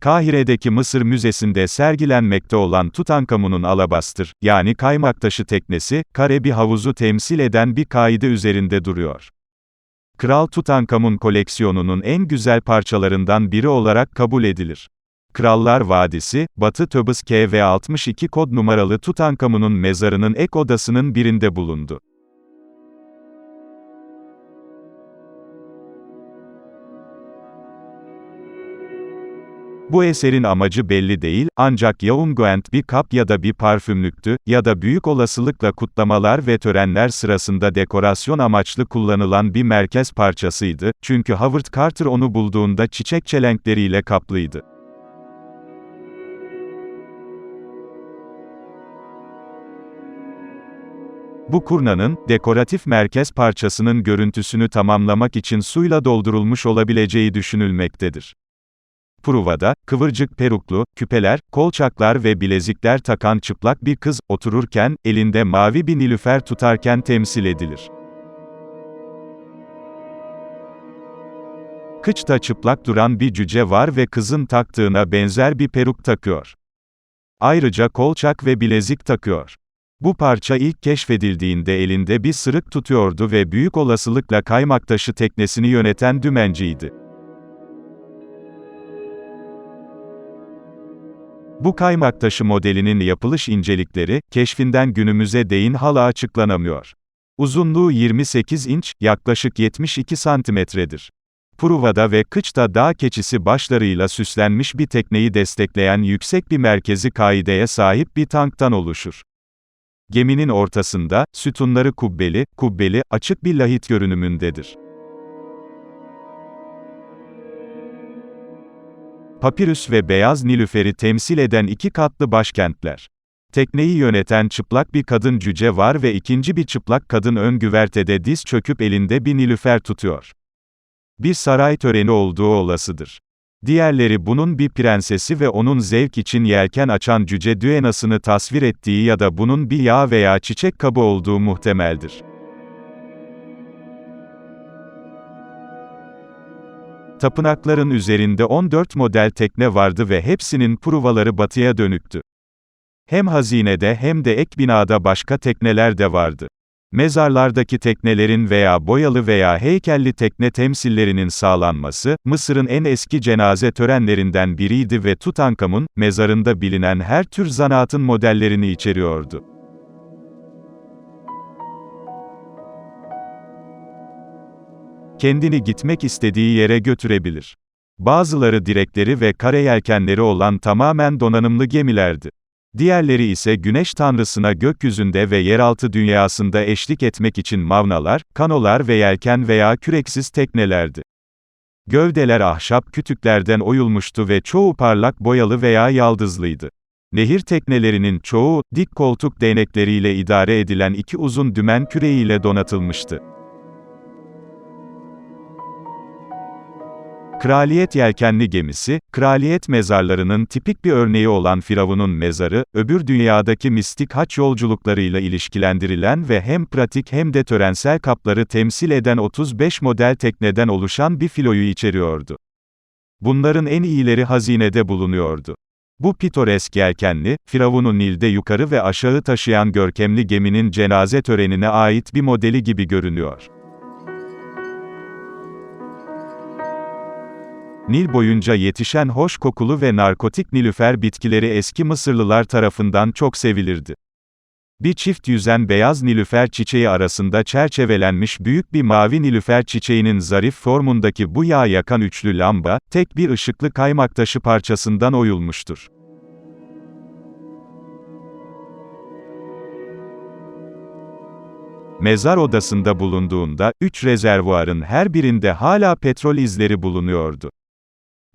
Kahire'deki Mısır Müzesi'nde sergilenmekte olan Tutankamun'un alabastır, yani kaymak taşı teknesi, kare bir havuzu temsil eden bir kaide üzerinde duruyor. Kral Tutankamun koleksiyonunun en güzel parçalarından biri olarak kabul edilir. Krallar Vadisi, Batı Töbüs KV62 kod numaralı Tutankamun'un mezarının ek odasının birinde bulundu. Bu eserin amacı belli değil, ancak Yaungüent bir kap ya da bir parfümlüktü, ya da büyük olasılıkla kutlamalar ve törenler sırasında dekorasyon amaçlı kullanılan bir merkez parçasıydı, çünkü Howard Carter onu bulduğunda çiçek çelenkleriyle kaplıydı. Bu kurnanın, dekoratif merkez parçasının görüntüsünü tamamlamak için suyla doldurulmuş olabileceği düşünülmektedir. Pruva'da, kıvırcık peruklu, küpeler, kolçaklar ve bilezikler takan çıplak bir kız, otururken, elinde mavi bir nilüfer tutarken temsil edilir. Kıçta çıplak duran bir cüce var ve kızın taktığına benzer bir peruk takıyor. Ayrıca kolçak ve bilezik takıyor. Bu parça ilk keşfedildiğinde elinde bir sırık tutuyordu ve büyük olasılıkla kaymaktaşı teknesini yöneten dümenciydi. Bu kaymaktaşı modelinin yapılış incelikleri, keşfinden günümüze değin hala açıklanamıyor. Uzunluğu 28 inç, yaklaşık 72 santimetredir. Pruva'da ve Kıç'ta dağ keçisi başlarıyla süslenmiş bir tekneyi destekleyen yüksek bir merkezi kaideye sahip bir tanktan oluşur. Geminin ortasında, sütunları kubbeli, kubbeli, açık bir lahit görünümündedir. Papirüs ve beyaz nilüferi temsil eden iki katlı başkentler. Tekneyi yöneten çıplak bir kadın cüce var ve ikinci bir çıplak kadın ön güvertede diz çöküp elinde bir nilüfer tutuyor. Bir saray töreni olduğu olasıdır. Diğerleri bunun bir prensesi ve onun zevk için yelken açan cüce düenasını tasvir ettiği ya da bunun bir yağ veya çiçek kabı olduğu muhtemeldir. Tapınakların üzerinde 14 model tekne vardı ve hepsinin pruvaları batıya dönüktü. Hem hazinede hem de ek binada başka tekneler de vardı. Mezarlardaki teknelerin veya boyalı veya heykelli tekne temsillerinin sağlanması, Mısır'ın en eski cenaze törenlerinden biriydi ve Tutankamun, mezarında bilinen her tür zanaatın modellerini içeriyordu. Kendini gitmek istediği yere götürebilir. Bazıları direkleri ve kare yelkenleri olan tamamen donanımlı gemilerdi. Diğerleri ise güneş tanrısına gökyüzünde ve yeraltı dünyasında eşlik etmek için mavnalar, kanolar ve yelken veya küreksiz teknelerdi. Gövdeler ahşap kütüklerden oyulmuştu ve çoğu parlak boyalı veya yaldızlıydı. Nehir teknelerinin çoğu, dik koltuk değnekleriyle idare edilen iki uzun dümen küreğiyle donatılmıştı. Kraliyet yelkenli gemisi, kraliyet mezarlarının tipik bir örneği olan Firavun'un mezarı, öbür dünyadaki mistik haç yolculuklarıyla ilişkilendirilen ve hem pratik hem de törensel kapları temsil eden 35 model tekneden oluşan bir filoyu içeriyordu. Bunların en iyileri hazinede bulunuyordu. Bu pitoresk yelkenli, Firavun'u Nil'de yukarı ve aşağı taşıyan görkemli geminin cenaze törenine ait bir modeli gibi görünüyor. Nil boyunca yetişen hoş kokulu ve narkotik nilüfer bitkileri eski Mısırlılar tarafından çok sevilirdi. Bir çift yüzen beyaz nilüfer çiçeği arasında çerçevelenmiş büyük bir mavi nilüfer çiçeğinin zarif formundaki bu yağ yakan üçlü lamba, tek bir ışıklı kaymak taşı parçasından oyulmuştur. Mezar odasında bulunduğunda, üç rezervuarın her birinde hala petrol izleri bulunuyordu.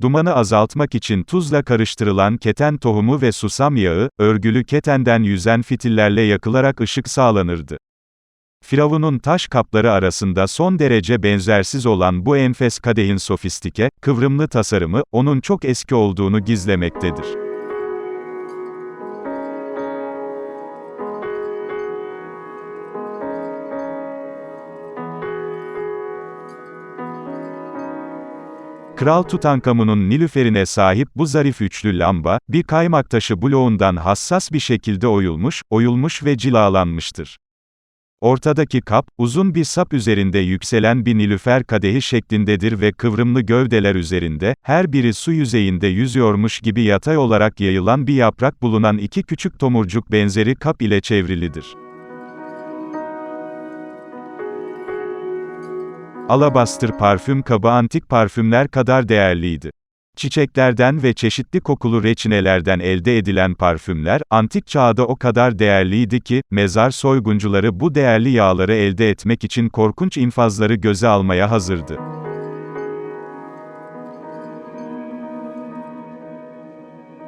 Dumanı azaltmak için tuzla karıştırılan keten tohumu ve susam yağı, örgülü ketenden yüzen fitillerle yakılarak ışık sağlanırdı. Firavun'un taş kapları arasında son derece benzersiz olan bu enfes kadehin sofistike, kıvrımlı tasarımı, onun çok eski olduğunu gizlemektedir. Kral Tutankamun'un Nilüferine sahip bu zarif üçlü lamba, bir kaymak taşı bloğundan hassas bir şekilde oyulmuş, oyulmuş ve cilalanmıştır. Ortadaki kap, uzun bir sap üzerinde yükselen bir nilüfer kadehi şeklindedir ve kıvrımlı gövdeler üzerinde, her biri su yüzeyinde yüzüyormuş gibi yatay olarak yayılan bir yaprak bulunan iki küçük tomurcuk benzeri kap ile çevrilidir. Alabastır parfüm kabı antik parfümler kadar değerliydi. Çiçeklerden ve çeşitli kokulu reçinelerden elde edilen parfümler, antik çağda o kadar değerliydi ki, mezar soyguncuları bu değerli yağları elde etmek için korkunç infazları göze almaya hazırdı.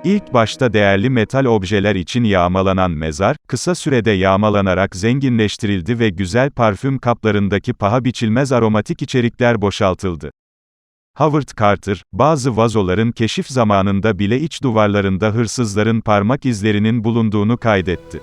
İlk başta değerli metal objeler için yağmalanan mezar, kısa sürede yağmalanarak zenginleştirildi ve güzel parfüm kaplarındaki paha biçilmez aromatik içerikler boşaltıldı. Howard Carter, bazı vazoların keşif zamanında bile iç duvarlarında hırsızların parmak izlerinin bulunduğunu kaydetti.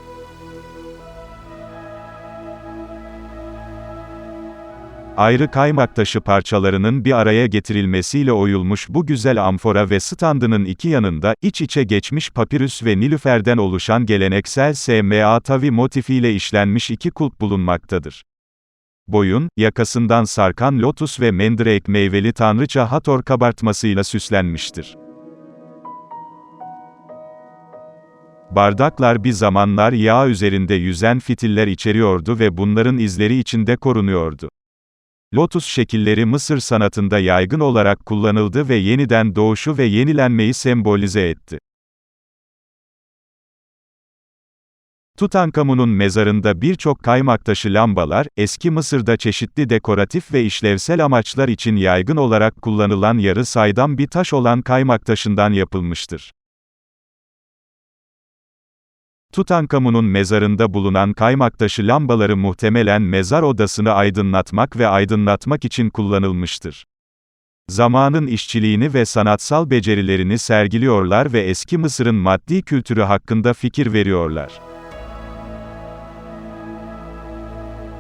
Ayrı kaymak taşı parçalarının bir araya getirilmesiyle oyulmuş bu güzel amfora ve standının iki yanında, iç içe geçmiş papirüs ve nilüferden oluşan geleneksel SMA tavi motifiyle işlenmiş iki kulp bulunmaktadır. Boyun, yakasından sarkan lotus ve mendrake meyveli tanrıça Hathor kabartmasıyla süslenmiştir. Bardaklar bir zamanlar yağ üzerinde yüzen fitiller içeriyordu ve bunların izleri içinde korunuyordu. Lotus şekilleri Mısır sanatında yaygın olarak kullanıldı ve yeniden doğuşu ve yenilenmeyi sembolize etti. Tutankamun'un mezarında birçok kaymak taşı lambalar, eski Mısır'da çeşitli dekoratif ve işlevsel amaçlar için yaygın olarak kullanılan yarı saydam bir taş olan kaymak taşından yapılmıştır. Tutankamun'un mezarında bulunan kaymak taşı lambaları muhtemelen mezar odasını aydınlatmak ve aydınlatmak için kullanılmıştır. Zamanın işçiliğini ve sanatsal becerilerini sergiliyorlar ve eski Mısır'ın maddi kültürü hakkında fikir veriyorlar.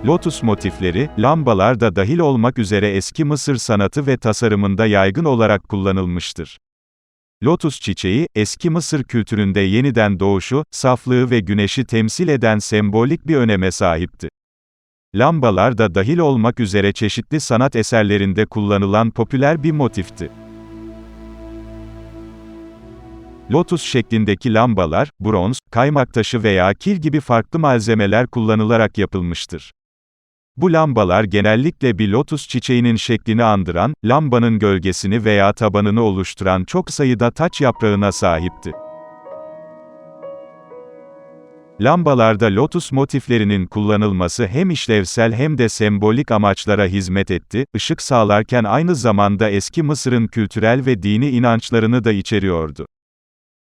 Lotus motifleri, lambalar da dahil olmak üzere eski Mısır sanatı ve tasarımında yaygın olarak kullanılmıştır. Lotus çiçeği, eski Mısır kültüründe yeniden doğuşu, saflığı ve güneşi temsil eden sembolik bir öneme sahipti. Lambalar da dahil olmak üzere çeşitli sanat eserlerinde kullanılan popüler bir motifti. Lotus şeklindeki lambalar, bronz, kaymak taşı veya kil gibi farklı malzemeler kullanılarak yapılmıştır. Bu lambalar genellikle bir lotus çiçeğinin şeklini andıran, lambanın gölgesini veya tabanını oluşturan çok sayıda taç yaprağına sahipti. Lambalarda lotus motiflerinin kullanılması hem işlevsel hem de sembolik amaçlara hizmet etti, ışık sağlarken aynı zamanda eski Mısır'ın kültürel ve dini inançlarını da içeriyordu.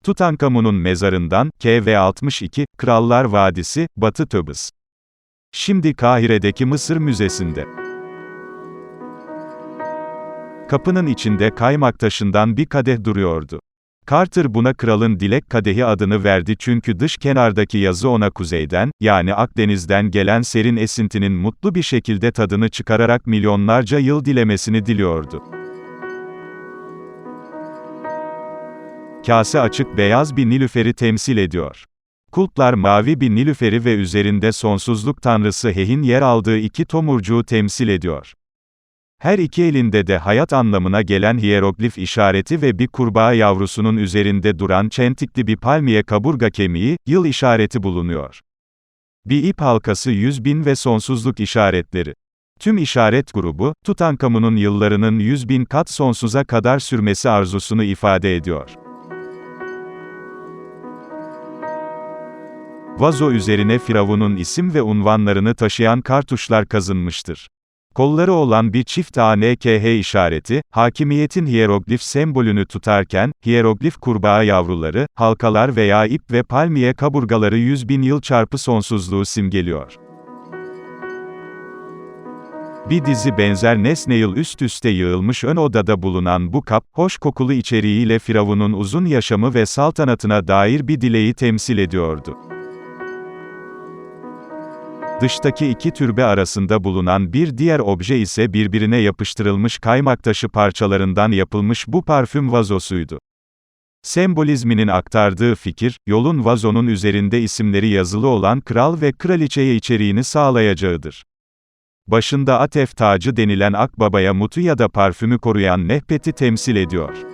Tutankamun'un mezarından, KV 62, Krallar Vadisi, Batı Töbüs. Şimdi Kahire'deki Mısır Müzesi'nde. Kapının içinde kaymak taşından bir kadeh duruyordu. Carter buna kralın dilek kadehi adını verdi çünkü dış kenardaki yazı ona kuzeyden, yani Akdeniz'den gelen serin esintinin mutlu bir şekilde tadını çıkararak milyonlarca yıl dilemesini diliyordu. Kase açık beyaz bir nilüferi temsil ediyor. Kulplar mavi bir nilüferi ve üzerinde sonsuzluk tanrısı He'in yer aldığı iki tomurcuğu temsil ediyor. Her iki elinde de hayat anlamına gelen hieroglif işareti ve bir kurbağa yavrusunun üzerinde duran çentikli bir palmiye kaburga kemiği, yıl işareti bulunuyor. Bir ip halkası yüz bin ve sonsuzluk işaretleri. Tüm işaret grubu, Tutankamun'un yıllarının yüz bin kat sonsuza kadar sürmesi arzusunu ifade ediyor. Vazo üzerine Firavun'un isim ve unvanlarını taşıyan kartuşlar kazınmıştır. Kolları olan bir çift ANKH işareti, hakimiyetin hieroglif sembolünü tutarken, hieroglif kurbağa yavruları, halkalar veya ip ve palmiye kaburgaları yüz bin yıl çarpı sonsuzluğu simgeliyor. Bir dizi benzer nesne yıl üst üste yığılmış ön odada bulunan bu kap, hoş kokulu içeriğiyle Firavun'un uzun yaşamı ve saltanatına dair bir dileği temsil ediyordu. Dıştaki iki türbe arasında bulunan bir diğer obje ise birbirine yapıştırılmış kaymak taşı parçalarından yapılmış bu parfüm vazosuydu. Sembolizminin aktardığı fikir, yolun vazonun üzerinde isimleri yazılı olan kral ve kraliçeye içeriğini sağlayacağıdır. Başında atef tacı denilen akbabaya mutu ya da parfümü koruyan nehpeti temsil ediyor.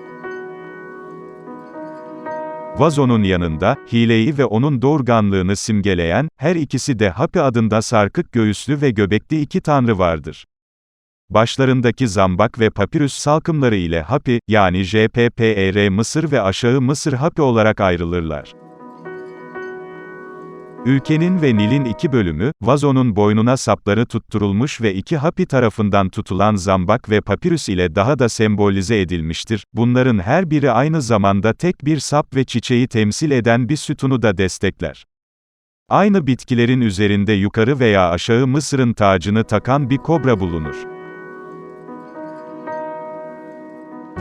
Vazonun yanında, hileyi ve onun doğurganlığını simgeleyen, her ikisi de Hapi adında sarkık göğüslü ve göbekli iki tanrı vardır. Başlarındaki zambak ve papirüs salkımları ile Hapi, yani JPPER Mısır ve Aşağı Mısır Hapi olarak ayrılırlar. Ülkenin ve Nil'in iki bölümü, vazonun boynuna sapları tutturulmuş ve iki hapi tarafından tutulan zambak ve papirüs ile daha da sembolize edilmiştir. Bunların her biri aynı zamanda tek bir sap ve çiçeği temsil eden bir sütunu da destekler. Aynı bitkilerin üzerinde yukarı veya aşağı Mısır'ın tacını takan bir kobra bulunur.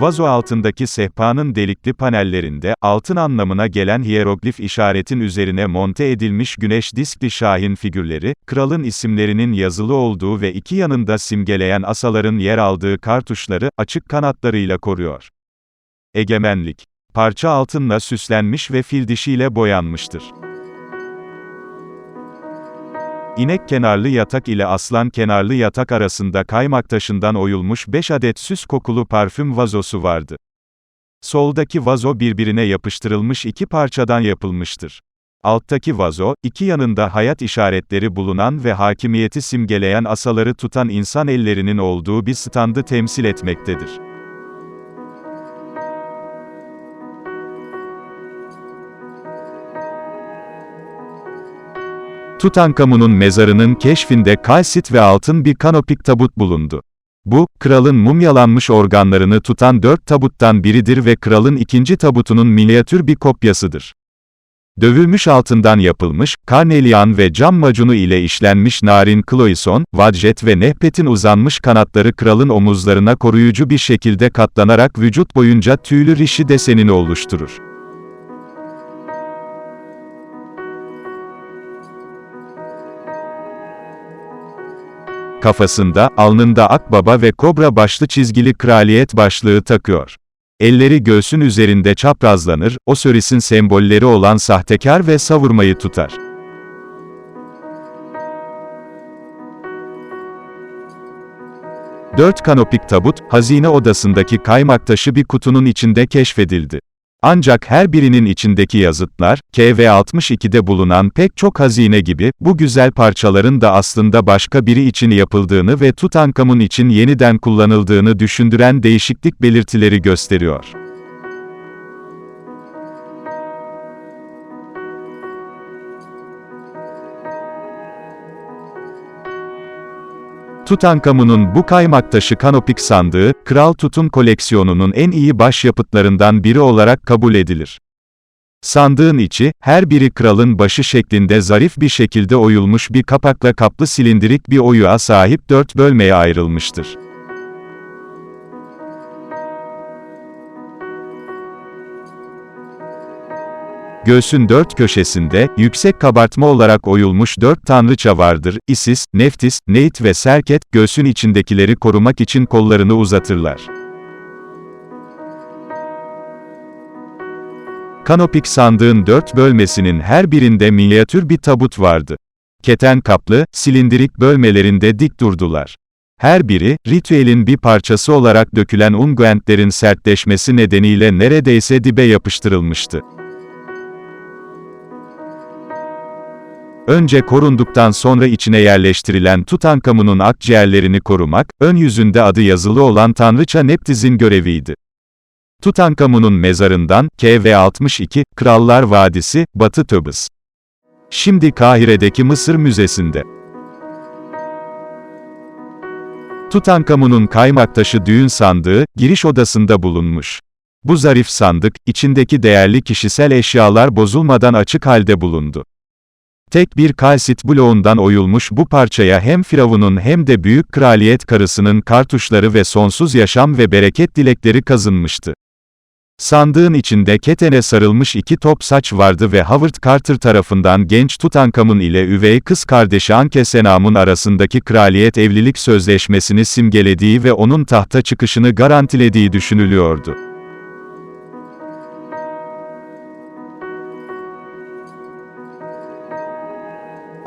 Vazo altındaki sehpanın delikli panellerinde, altın anlamına gelen hieroglif işaretin üzerine monte edilmiş güneş diskli şahin figürleri, kralın isimlerinin yazılı olduğu ve iki yanında simgeleyen asaların yer aldığı kartuşları, açık kanatlarıyla koruyor. Egemenlik. Parça altınla süslenmiş ve fil dişiyle boyanmıştır. İnek kenarlı yatak ile aslan kenarlı yatak arasında kaymak taşından oyulmuş 5 adet süs kokulu parfüm vazosu vardı. Soldaki vazo birbirine yapıştırılmış iki parçadan yapılmıştır. Alttaki vazo, iki yanında hayat işaretleri bulunan ve hakimiyeti simgeleyen asaları tutan insan ellerinin olduğu bir standı temsil etmektedir. Tutankamun'un mezarının keşfinde kalsit ve altın bir kanopik tabut bulundu. Bu, kralın mumyalanmış organlarını tutan dört tabuttan biridir ve kralın ikinci tabutunun minyatür bir kopyasıdır. Dövülmüş altından yapılmış, karnelian ve cam macunu ile işlenmiş narin kloison, vadjet ve nehpetin uzanmış kanatları kralın omuzlarına koruyucu bir şekilde katlanarak vücut boyunca tüylü rişi desenini oluşturur. Kafasında, alnında akbaba ve kobra başlı çizgili kraliyet başlığı takıyor. Elleri göğsün üzerinde çaprazlanır, o sörisin sembolleri olan sahtekar ve savurmayı tutar. Dört kanopik tabut, hazine odasındaki kaymak taşı bir kutunun içinde keşfedildi. Ancak her birinin içindeki yazıtlar, KV62'de bulunan pek çok hazine gibi, bu güzel parçaların da aslında başka biri için yapıldığını ve Tutankamun için yeniden kullanıldığını düşündüren değişiklik belirtileri gösteriyor. Tutankamun'un bu kaymak taşı kanopik sandığı, Kral Tut'un koleksiyonunun en iyi başyapıtlarından biri olarak kabul edilir. Sandığın içi, her biri kralın başı şeklinde zarif bir şekilde oyulmuş bir kapakla kaplı silindirik bir oyuğa sahip dört bölmeye ayrılmıştır. Göğsün dört köşesinde, yüksek kabartma olarak oyulmuş dört tanrıça vardır, Isis, Neftis, Neit ve Serket, göğsün içindekileri korumak için kollarını uzatırlar. Kanopik sandığın dört bölmesinin her birinde minyatür bir tabut vardı. Keten kaplı, silindirik bölmelerinde dik durdular. Her biri, ritüelin bir parçası olarak dökülen unguentlerin sertleşmesi nedeniyle neredeyse dibe yapıştırılmıştı. Önce korunduktan sonra içine yerleştirilen Tutankamun'un akciğerlerini korumak, ön yüzünde adı yazılı olan Tanrıça Neptiz'in göreviydi. Tutankamun'un mezarından, KV62, Krallar Vadisi, Batı Töbüs. Şimdi Kahire'deki Mısır Müzesi'nde. Tutankamun'un kaymak taşı düğün sandığı, giriş odasında bulunmuş. Bu zarif sandık, içindeki değerli kişisel eşyalar bozulmadan açık halde bulundu. Tek bir kalsit bloğundan oyulmuş bu parçaya hem Firavun'un hem de büyük kraliyet karısının kartuşları ve sonsuz yaşam ve bereket dilekleri kazınmıştı. Sandığın içinde ketene sarılmış iki top saç vardı ve Howard Carter tarafından genç Tutankamun ile üvey kız kardeşi Ankesenam'un arasındaki kraliyet evlilik sözleşmesini simgelediği ve onun tahta çıkışını garantilediği düşünülüyordu.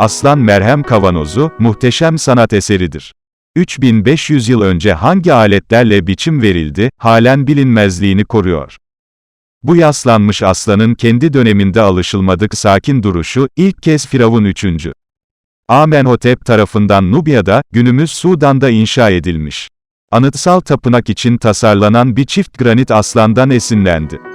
Aslan Merhem Kavanozu, muhteşem sanat eseridir. 3500 yıl önce hangi aletlerle biçim verildi, halen bilinmezliğini koruyor. Bu yaslanmış aslanın kendi döneminde alışılmadık sakin duruşu, ilk kez Firavun 3. Amenhotep tarafından Nubya'da, günümüz Sudan'da inşa edilmiş. Anıtsal tapınak için tasarlanan bir çift granit aslandan esinlendi.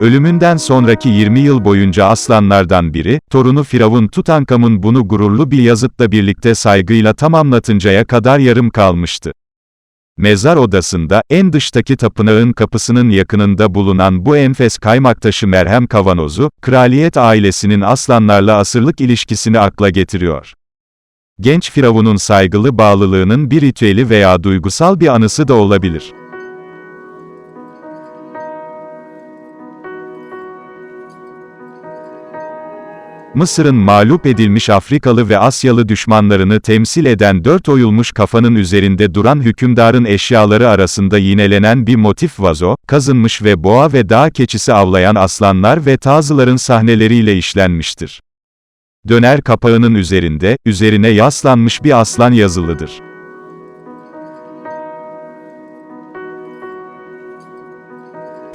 Ölümünden sonraki 20 yıl boyunca aslanlardan biri, torunu Firavun Tutankamon bunu gururlu bir yazıtla birlikte saygıyla tamamlatıncaya kadar yarım kalmıştı. Mezar odasında, en dıştaki tapınağın kapısının yakınında bulunan bu enfes kaymaktaşı merhem kavanozu, kraliyet ailesinin aslanlarla asırlık ilişkisini akla getiriyor. Genç Firavun'un saygılı bağlılığının bir ritüeli veya duygusal bir anısı da olabilir. Mısır'ın mağlup edilmiş Afrikalı ve Asyalı düşmanlarını temsil eden dört oyulmuş kafanın üzerinde duran hükümdarın eşyaları arasında yinelenen bir motif vazo, kazınmış ve boğa ve dağ keçisi avlayan aslanlar ve tazıların sahneleriyle işlenmiştir. Döner kapağının üzerinde, üzerine yaslanmış bir aslan yazılıdır.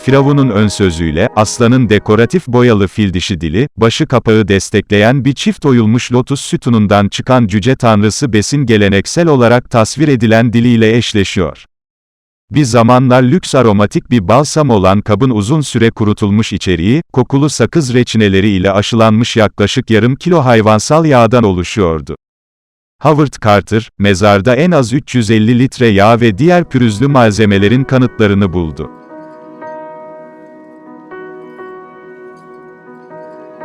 Firavun'un ön sözüyle, aslanın dekoratif boyalı fil dişi dili, başı kapağı destekleyen bir çift oyulmuş lotus sütunundan çıkan cüce tanrısı besin geleneksel olarak tasvir edilen diliyle eşleşiyor. Bir zamanlar lüks aromatik bir balsam olan kabın uzun süre kurutulmuş içeriği, kokulu sakız reçineleri ile aşılanmış yaklaşık yarım kilo hayvansal yağdan oluşuyordu. Howard Carter, mezarda en az 350 litre yağ ve diğer pürüzlü malzemelerin kanıtlarını buldu.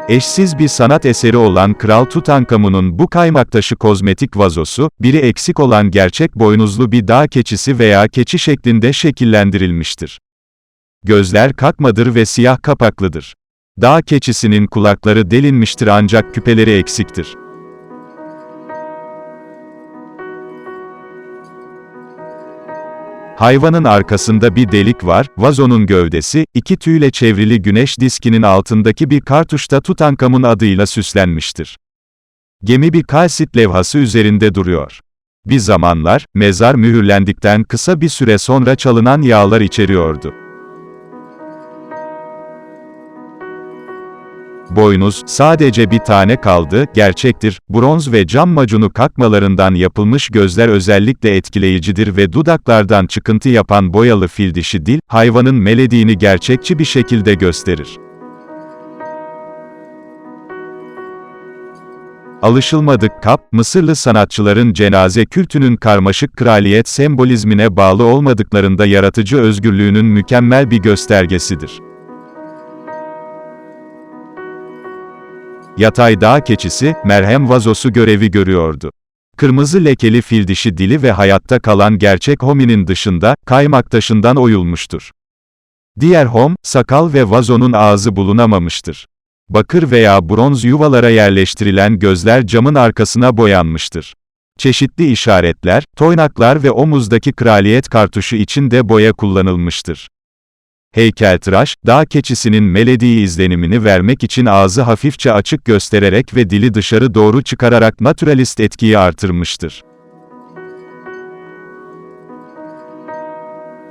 Eşsiz bir sanat eseri olan Kral Tutankamon'un bu kaymaktaşı kozmetik vazosu, biri eksik olan gerçek boynuzlu bir dağ keçisi veya keçi şeklinde şekillendirilmiştir. Gözler kakmadır ve siyah kapaklıdır. Dağ keçisinin kulakları delinmiştir ancak küpeleri eksiktir. Hayvanın arkasında bir delik var, vazonun gövdesi, iki tüyle çevrili güneş diskinin altındaki bir kartuşta Tutankamon adıyla süslenmiştir. Gemi bir kalsit levhası üzerinde duruyor. Bir zamanlar, mezar mühürlendikten kısa bir süre sonra çalınan yağlar içeriyordu. Boynuz, sadece bir tane kaldı, gerçektir, bronz ve cam macunu kakmalarından yapılmış gözler özellikle etkileyicidir ve dudaklardan çıkıntı yapan boyalı fil dişi dil, hayvanın melediğini gerçekçi bir şekilde gösterir. Alışılmadık kap, Mısırlı sanatçıların cenaze kültünün karmaşık kraliyet sembolizmine bağlı olmadıklarında yaratıcı özgürlüğünün mükemmel bir göstergesidir. Yatay dağ keçisi, merhem vazosu görevi görüyordu. Kırmızı lekeli fil dişi dili ve hayatta kalan gerçek hominin dışında, kaymak taşından oyulmuştur. Diğer hom, sakal ve vazonun ağzı bulunamamıştır. Bakır veya bronz yuvalara yerleştirilen gözler camın arkasına boyanmıştır. Çeşitli işaretler, toynaklar ve omuzdaki kraliyet kartuşu için de boya kullanılmıştır. Heykeltıraş, dağ keçisinin melediği izlenimini vermek için ağzı hafifçe açık göstererek ve dili dışarı doğru çıkararak naturalist etkiyi artırmıştır.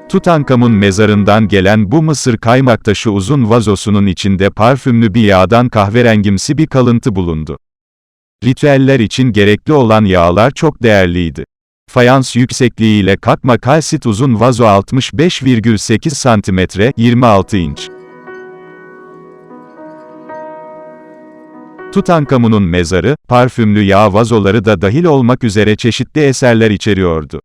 Tutankamon mezarından gelen bu mısır kaymaktaşı uzun vazosunun içinde parfümlü bir yağdan kahverengimsi bir kalıntı bulundu. Ritüeller için gerekli olan yağlar çok değerliydi. Fayans yüksekliğiyle katma kalsit uzun vazo 65,8 cm 26 inç. Tutankamon'un mezarı, parfümlü yağ vazoları da dahil olmak üzere çeşitli eserler içeriyordu.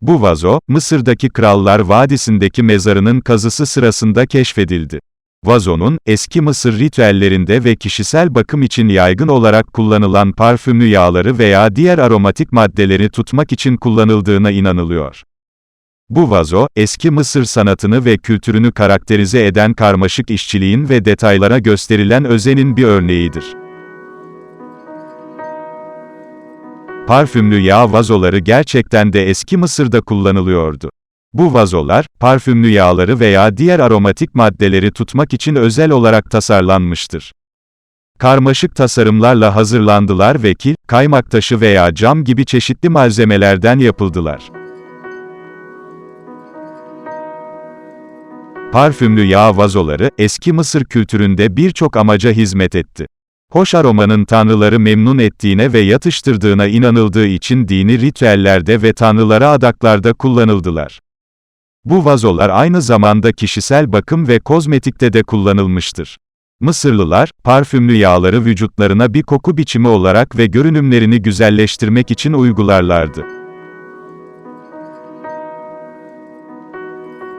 Bu vazo, Mısır'daki Krallar Vadisi'ndeki mezarının kazısı sırasında keşfedildi. Vazonun, eski Mısır ritüellerinde ve kişisel bakım için yaygın olarak kullanılan parfümlü yağları veya diğer aromatik maddeleri tutmak için kullanıldığına inanılıyor. Bu vazo, eski Mısır sanatını ve kültürünü karakterize eden karmaşık işçiliğin ve detaylara gösterilen özenin bir örneğidir. Parfümlü yağ vazoları gerçekten de eski Mısır'da kullanılıyordu. Bu vazolar, parfümlü yağları veya diğer aromatik maddeleri tutmak için özel olarak tasarlanmıştır. Karmaşık tasarımlarla hazırlandılar ve kil, kaymak taşı veya cam gibi çeşitli malzemelerden yapıldılar. Parfümlü yağ vazoları, eski Mısır kültüründe birçok amaca hizmet etti. Hoş aromanın tanrıları memnun ettiğine ve yatıştırdığına inanıldığı için dini ritüellerde ve tanrılara adaklarda kullanıldılar. Bu vazolar aynı zamanda kişisel bakım ve kozmetikte de kullanılmıştır. Mısırlılar, parfümlü yağları vücutlarına bir koku biçimi olarak ve görünümlerini güzelleştirmek için uygularlardı.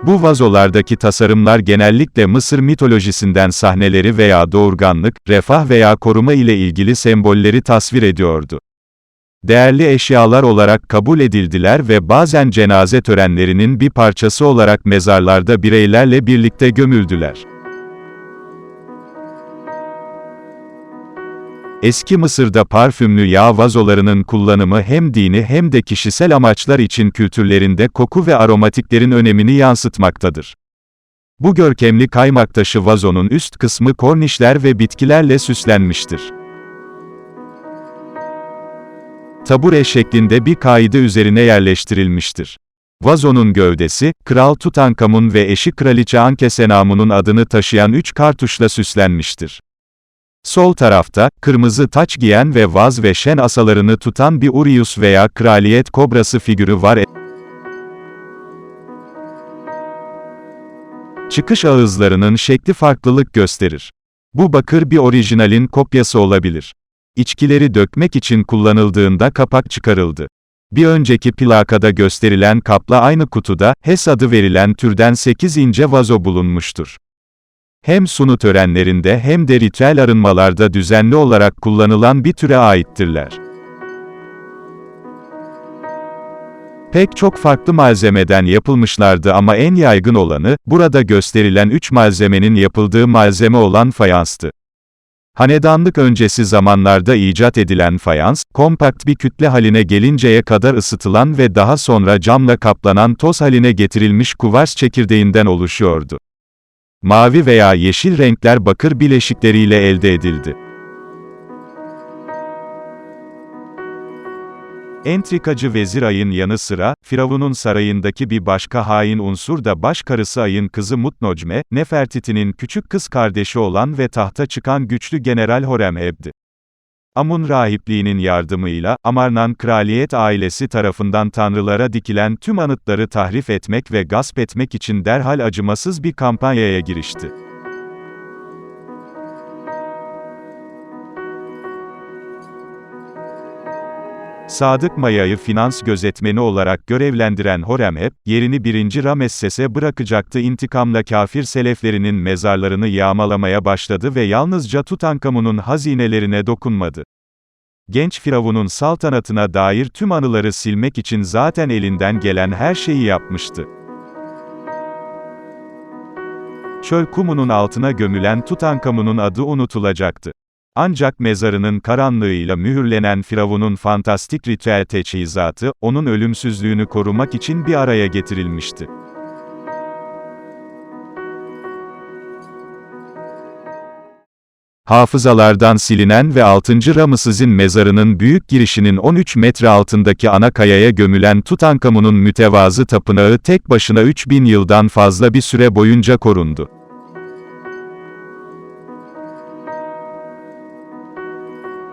Bu vazolardaki tasarımlar genellikle Mısır mitolojisinden sahneleri veya doğurganlık, refah veya koruma ile ilgili sembolleri tasvir ediyordu. Değerli eşyalar olarak kabul edildiler ve bazen cenaze törenlerinin bir parçası olarak mezarlarda bireylerle birlikte gömüldüler. Eski Mısır'da parfümlü yağ vazolarının kullanımı hem dini hem de kişisel amaçlar için kültürlerinde koku ve aromatiklerin önemini yansıtmaktadır. Bu görkemli kaymak taşı vazonun üst kısmı kornişler ve bitkilerle süslenmiştir. Tabure şeklinde bir kaide üzerine yerleştirilmiştir. Vazonun gövdesi, Kral Tutankamun ve eşi Kraliçe Ankesenamun'un adını taşıyan üç kartuşla süslenmiştir. Sol tarafta, kırmızı taç giyen ve vaz ve şen asalarını tutan bir Urius veya kraliyet kobrası figürü var. Çıkış ağızlarının şekli farklılık gösterir. Bu bakır bir orijinalin kopyası olabilir. İçkileri dökmek için kullanıldığında kapak çıkarıldı. Bir önceki plakada gösterilen kapla aynı kutuda, HES adı verilen türden 8 ince vazo bulunmuştur. Hem sunu törenlerinde hem de ritüel arınmalarda düzenli olarak kullanılan bir türe aittirler. Pek çok farklı malzemeden yapılmışlardı ama en yaygın olanı, burada gösterilen üç malzemenin yapıldığı malzeme olan fayanstı. Hanedanlık öncesi zamanlarda icat edilen fayans, kompakt bir kütle haline gelinceye kadar ısıtılan ve daha sonra camla kaplanan toz haline getirilmiş kuvars çekirdeğinden oluşuyordu. Mavi veya yeşil renkler bakır bileşikleriyle elde edildi. Entrikacı vezir Ay'ın yanı sıra, Firavun'un sarayındaki bir başka hain unsur da baş karısı Ay'ın kızı Mutnocme, Nefertiti'nin küçük kız kardeşi olan ve tahta çıkan güçlü General Horemheb'di. Amun rahipliğinin yardımıyla, Amarnan kraliyet ailesi tarafından tanrılara dikilen tüm anıtları tahrif etmek ve gasp etmek için derhal acımasız bir kampanyaya girişti. Sadık Maya'yı finans gözetmeni olarak görevlendiren Horemheb, yerini 1. Ramesses'e bırakacaktı intikamla kafir seleflerinin mezarlarını yağmalamaya başladı ve yalnızca Tutankamun'un hazinelerine dokunmadı. Genç Firavun'un saltanatına dair tüm anıları silmek için zaten elinden gelen her şeyi yapmıştı. Çöl kumunun altına gömülen Tutankamun'un adı unutulacaktı. Ancak mezarının karanlığıyla mühürlenen Firavun'un fantastik ritüel teçhizatı, onun ölümsüzlüğünü korumak için bir araya getirilmişti. Hafızalardan silinen ve 6. Ramses'in mezarının büyük girişinin 13 metre altındaki ana kayaya gömülen Tutankamun'un mütevazı tapınağı tek başına 3000 yıldan fazla bir süre boyunca korundu.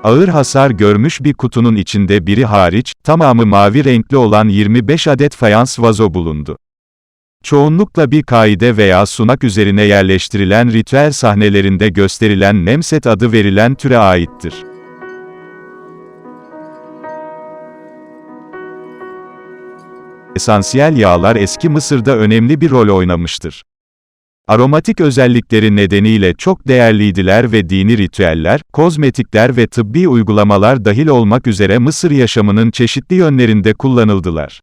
Ağır hasar görmüş bir kutunun içinde biri hariç, tamamı mavi renkli olan 25 adet fayans vazo bulundu. Çoğunlukla bir kaide veya sunak üzerine yerleştirilen ritüel sahnelerinde gösterilen Nemset adı verilen türe aittir. Esansiyel yağlar eski Mısır'da önemli bir rol oynamıştır. Aromatik özellikleri nedeniyle çok değerliydiler ve dini ritüeller, kozmetikler ve tıbbi uygulamalar dahil olmak üzere Mısır yaşamının çeşitli yönlerinde kullanıldılar.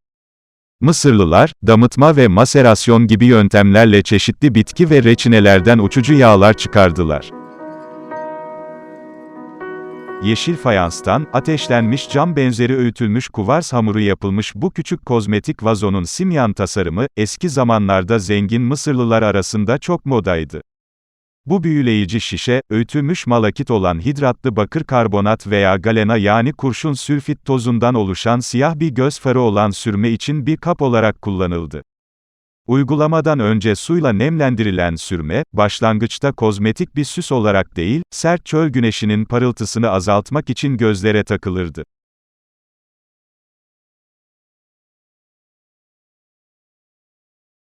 Mısırlılar, damıtma ve maserasyon gibi yöntemlerle çeşitli bitki ve reçinelerden uçucu yağlar çıkardılar. Yeşil fayanstan, ateşlenmiş cam benzeri öğütülmüş kuvars hamuru yapılmış bu küçük kozmetik vazonun simyan tasarımı, eski zamanlarda zengin Mısırlılar arasında çok modaydı. Bu büyüleyici şişe, öğütülmüş malakit olan hidratlı bakır karbonat veya galena yani kurşun sülfit tozundan oluşan siyah bir göz farı olan sürme için bir kap olarak kullanıldı. Uygulamadan önce suyla nemlendirilen sürme, başlangıçta kozmetik bir süs olarak değil, sert çöl güneşinin parıltısını azaltmak için gözlere takılırdı.